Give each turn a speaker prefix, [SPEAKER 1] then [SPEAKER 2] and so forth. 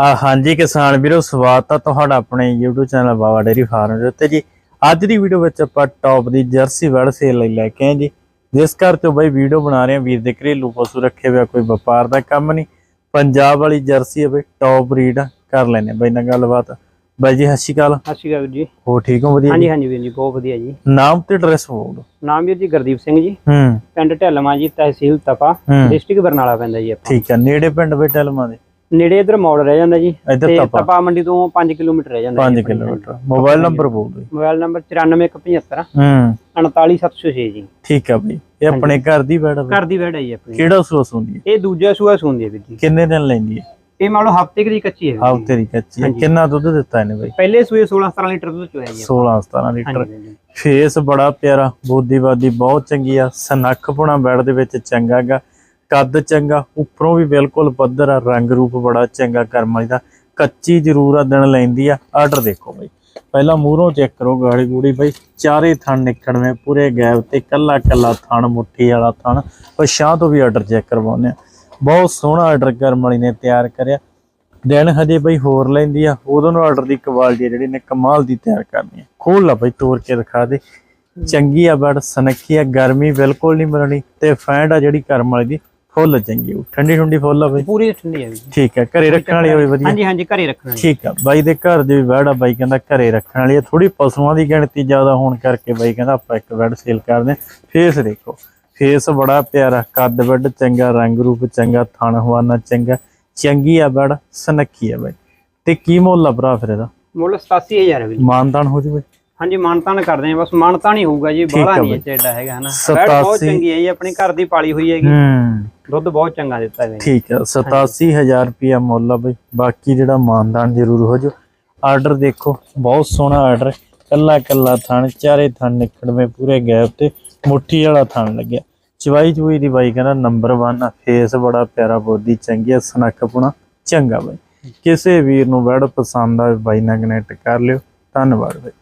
[SPEAKER 1] ਆ ਹਾਂਜੀ ਕਿਸਾਨ ਵੀਰੋ ਸਵਾਗਤ ਆ ਤੁਹਾਡਾ ਆਪਣੇ YouTube channel Baba dairy farm ਦੇ ਉੱਤੇ ਜੀ। ਅੱਜ ਦੀ ਵੀਡੀਓ ਵਿੱਚ ਆਪਾਂ ਟੌਪ ਦੀ ਜਰਸੀ ਵੜ ਸੇਲ ਲਈ ਲੈ ਕੇ ਆਏ ਜੀ। ਜਿਸ ਘਰ ਤੋਂ ਬਈ ਵੀਡੀਓ ਬਣਾ ਰਹੇ ਆ ਵੀਰ ਦੇ ਘਰੇਲੂ ਪਸ਼ੂ ਰੱਖੇ ਹੋਇਆ ਕੋਈ ਵਪਾਰ ਦਾ ਕੰਮ ਨਹੀਂ। ਪੰਜਾਬ ਵਾਲੀ ਜਰਸੀ ਹੈ ਬਈ ਟੌਪ ਬਰੀਡ ਕਰ ਲੈਨੇ ਬਈ ਨਾਲ ਗੱਲਬਾਤ। ਬਾਈ ਜੀ ਸਤਿ ਸ਼੍ਰੀ ਅਕਾਲ।
[SPEAKER 2] ਸਤਿ ਸ਼੍ਰੀ ਅਕਾਲ ਜੀ।
[SPEAKER 1] ਹੋ ਠੀਕ ਹੋ ਵਧੀਆ
[SPEAKER 2] ਹਾਂਜੀ? ਹਾਂਜੀ ਵੀਰ ਜੀ ਬਹੁਤ ਵਧੀਆ ਜੀ।
[SPEAKER 1] ਨਾਮ ਤੇ ਐਡਰੈਸ ਬੋਲ
[SPEAKER 2] ਨਾਮ ਵੀਰ ਜੀ ਗੁਰਦੀਪ ਸਿੰਘ ਜੀ।
[SPEAKER 1] ਹੂੰ।
[SPEAKER 2] ਪਿੰਡ ਢਿੱਲਵਾਂ ਜੀ ਤਹਿਸੀਲ ਤਪਾ ਡਿਸਟ੍ਰਿਕਟ ਬਰਨਾਲਾ ਪੈਂਦਾ ਜੀ ਆਪਾਂ।
[SPEAKER 1] ਠੀਕ ਹੈ ਨੇੜੇ ਪਿੰਡ ਬੇਟਲਮਾ ਦੇ।
[SPEAKER 2] ਨੇੜੇ ਇਧਰ ਮੋੜ ਰਹਿ ਜਾਂਦਾ ਜੀ।
[SPEAKER 1] ਇੱਧਰ ਤਪਾ।
[SPEAKER 2] ਤਪਾ ਮੰਡੀ ਤੋਂ 5 ਕਿਲੋਮੀਟਰ ਰਹਿ ਜਾਂਦਾ
[SPEAKER 1] 5 ਕਿਲੋਮੀਟਰ। ਮੋਬਾਈਲ ਨੰਬਰ ਬੋਲ ਦਿਓ
[SPEAKER 2] ਮੋਬਾਈਲ ਨੰਬਰ 9475
[SPEAKER 1] ਹੂੰ।
[SPEAKER 2] 49706 ਜੀ।
[SPEAKER 1] ਠੀਕ ਹੈ ਬਈ। ਇਹ ਆਪਣੇ ਘਰ ਦੀ ਬੈੜ
[SPEAKER 2] ਘਰ ਦੀ ਵੈੜ ਹੈ ਜੀ ਆਪਣੀ।
[SPEAKER 1] ਕਿਹੜਾ ਸੋਸ ਹੁੰਦੀ ਹੈ?
[SPEAKER 2] ਇਹ ਦੂਜਾ ਸੂਆ ਸੂੰਦੀ ਹੈ ਵੀਰ ਜੀ।
[SPEAKER 1] ਕਿੰਨੇ ਦਿਨ ਲੈਂਦੀ ਹੈ?
[SPEAKER 2] ਇਹ ਮੰਨ ਲਓ ਹਫ਼ਤੇ ਕੁ ਦੀ ਕੱਚੀ ਹੈ ਵੀਰ ਜੀ।
[SPEAKER 1] ਹਫ਼ਤੇ ਦੀ ਕੱਚੀ ਹੈ।
[SPEAKER 2] ਹਾਂਜੀ।
[SPEAKER 1] ਕਿੰਨਾ ਦੁੱਧ ਦਿੱਤਾ ਇਹਨੇ ਬਈ?
[SPEAKER 2] ਪਹਿਲੇ ਸੂਏ 16 17 ਲੀਟਰ ਦੁੱਧ ਚੋਇਆ ਜੀ
[SPEAKER 1] 16 17 ਲੀਟਰ।
[SPEAKER 2] ਹਾਂਜੀ ਹਾਂਜੀ।
[SPEAKER 1] ਫੇਸ ਬੜਾ ਪਿਆਰਾ ਬੋਦੀਵਾਦੀ ਬਹੁਤ ਚੰਗੀ ਆ। ਸਨੱਖ ਪੁਣਾ ਬੈੜ ਦੇ ਵਿੱਚ ਚੰਗਾ ਗਾ। ਕੱਦ ਚੰਗਾ ਉੱਪਰੋਂ ਵੀ ਬਿਲਕੁਲ ਪੱਧਰ ਆ ਰੰਗ ਰੂਪ ਬੜਾ ਚੰਗਾ ਕਰਮ ਵਾਲੀ ਦਾ। ਕੱਚੀ ਜ਼ਰੂਰ ਆ ਦਿਨ ਲੈਂਦੀ ਆ ਆਰਡਰ ਦੇਖੋ ਬਈ। ਪਹਿਲਾਂ ਮੂਹਰੋਂ ਚੈੱਕ ਕਰੋ ਗਾੜੀ ਗੂੜੀ ਬਈ ਚਾਰੇ ਥਣ ਨਿਕੜਵੇਂ ਪੂਰੇ ਗੈਪ ਤੇ ਕੱਲਾ ਕੱਲਾ ਥਣ ਮੁੱਠੀ ਵਾਲਾ ਥਣ। ਪਛਾਂ ਤੋਂ ਵੀ ਆਰਡਰ ਚੈੱਕ ਕਰਵਾਉਂਦੇ ਆ। ਬਹੁਤ ਸੋਹਣਾ ਆਰਡਰ ਕਰਮ ਵਾਲੀ ਨੇ ਤਿਆਰ ਕਰਿਆ। ਦਿਨ ਹਜੇ ਬਈ ਹੋਰ ਲੈਂਦੀ ਆ ਉਦੋਂ ਨੂੰ ਆਰਡਰ ਦੀ ਕੁਆਲਿਟੀ ਆ ਜਿਹੜੀ ਨੇ ਕਮਾਲ ਦੀ ਤਿਆਰ ਕਰਨੀ ਆ। ਖੋਲ ਲਾ ਬਈ ਤੋੜ ਕੇ ਦਿਖਾ ਦੇ। ਚੰਗੀ ਆ ਬੜ ਸਨੱਖੀ ਆ ਗਰਮੀ ਬਿਲਕੁਲ ਨਹੀਂ ਮਿਲਣੀ ਤੇ ਫੈਂਡ ਆ ਜਿਹੜੀ ਕਰਮ ਵਾਲੀ ਦੀ। ਫੁੱਲ ਚੰਗੀ ਉਹ ਠੰਡੀ ਠੰਡੀ ਫੁੱਲ ਆ ਬਈ।
[SPEAKER 2] ਪੂਰੀ ਠੰਡੀ ਹੈ ਵੀਰ ਜੀ।
[SPEAKER 1] ਠੀਕ ਹੈ ਘਰੇ ਰੱਖਣ ਵਾਲੀ ਹੋਵੇ ਵਧੀਆ।
[SPEAKER 2] ਹਾਂਜੀ ਹਾਂਜੀ ਘਰੇ ਰੱਖਣਾ ਜੀ
[SPEAKER 1] ਠੀਕ ਆ ਬਾਈ ਦੇ ਘਰ ਦੇ ਵੀ ਬੈੜ ਆ ਬਾਈ ਕਹਿੰਦਾ ਘਰੇ ਰੱਖਣ ਵਾਲੀ ਆ। ਥੋੜੀ ਪਸ਼ੂਆਂ ਦੀ ਗਿਣਤੀ ਜ਼ਿਆਦਾ ਹੋਣ ਕਰਕੇ ਬਾਈ ਕਹਿੰਦਾ ਆਪਾਂ ਇੱਕ ਬੈਡ ਸੇਲ ਕਰਦੇ ਫੇਸ ਦੇਖੋ ਫੇਸ ਬੜਾ ਪਿਆਰਾ ਕੱਦ ਵੱਡ ਚੰਗਾ ਰੰਗ ਰੂਪ ਚੰਗਾ ਥਣ ਹਵਾਨਾ ਚੰਗਾ ਚੰਗੀ ਆ ਬੈੜ ਸਨੱਖੀ ਆ ਬਾਈ। ਤੇ ਕੀ ਮੁੱਲ ਆ ਭਰਾ ਫਿਰ ਇਹਦਾ?
[SPEAKER 2] ਮੁੱਲ 87000 ਹੈ ਜੀ
[SPEAKER 1] ਮਾਨਦਾਨ ਹੋ ਜੂਵੇ
[SPEAKER 2] ਹਾਂਜੀ ਮਾਨਤਾਨ ਕਰਦੇ ਆ ਬਸ ਮਾਨਤਾਨ ਹੀ ਹੋਊਗਾ ਜੀ।
[SPEAKER 1] ਆ
[SPEAKER 2] ਬਾਹਲਾ ਨਹੀਂ
[SPEAKER 1] ਬਾਈ।
[SPEAKER 2] ਚੱਡਾ ਹੈਗਾ ਹਨਾ। ਵੈੜ ਬਹੁਤ
[SPEAKER 1] 87
[SPEAKER 2] ਚੰਗੀ ਹੈ ਜੀ ਆਪਣੀ ਘਰ ਦੀ ਪਾਲੀ ਹੋਈ ਹੈਗੀ।
[SPEAKER 1] ਹੂੰ।
[SPEAKER 2] ਦੁੱਧ ਬਹੁਤ ਚੰਗਾ ਦਿੱਤਾ ਹੈ
[SPEAKER 1] ਠੀਕ ਹੈ 87000 ਰੁਪਿਆ ਮੁੱਲ ਆ ਬਈ। ਬਾਕੀ ਜਿਹੜਾ ਮਾਨਦਾਨ ਜ਼ਰੂਰ ਹੋ ਜੋ ਆਰਡਰ ਦੇਖੋ ਬਹੁਤ ਸੋਹਣਾ ਆਰਡਰ ਕੱਲਾ ਕੱਲਾ ਥਣ ਚਾਰੇ ਥਣ ਨਿਕੜਵੇਂ ਪੂਰੇ ਗੈਪ ਤੇ। ਮੁੱਠੀ ਵਾਲਾ ਥਣ ਲੱਗਿਆ। ਚਵਾਈ ਚੁਈ ਦੀ ਬਾਈ ਕਹਿੰਦਾ ਨੰਬਰ 1 ਆ। ਫੇਸ ਬੜਾ ਪਿਆਰਾ ਬੋਦੀ ਚੰਗੀ ਆ ਸਨੱਖਪੁਣਾ ਚੰਗਾ ਬਾਈ। ਕਿਸੇ ਵੀਰ ਨੂੰ ਵੜ ਪਸੰਦ ਆਵੇ ਬਾਈ ਨਾਲ ਕਨੈਕਟ ਕਰ ਲਿਓ। ਧੰਨਵਾਦ ਬਾਈ।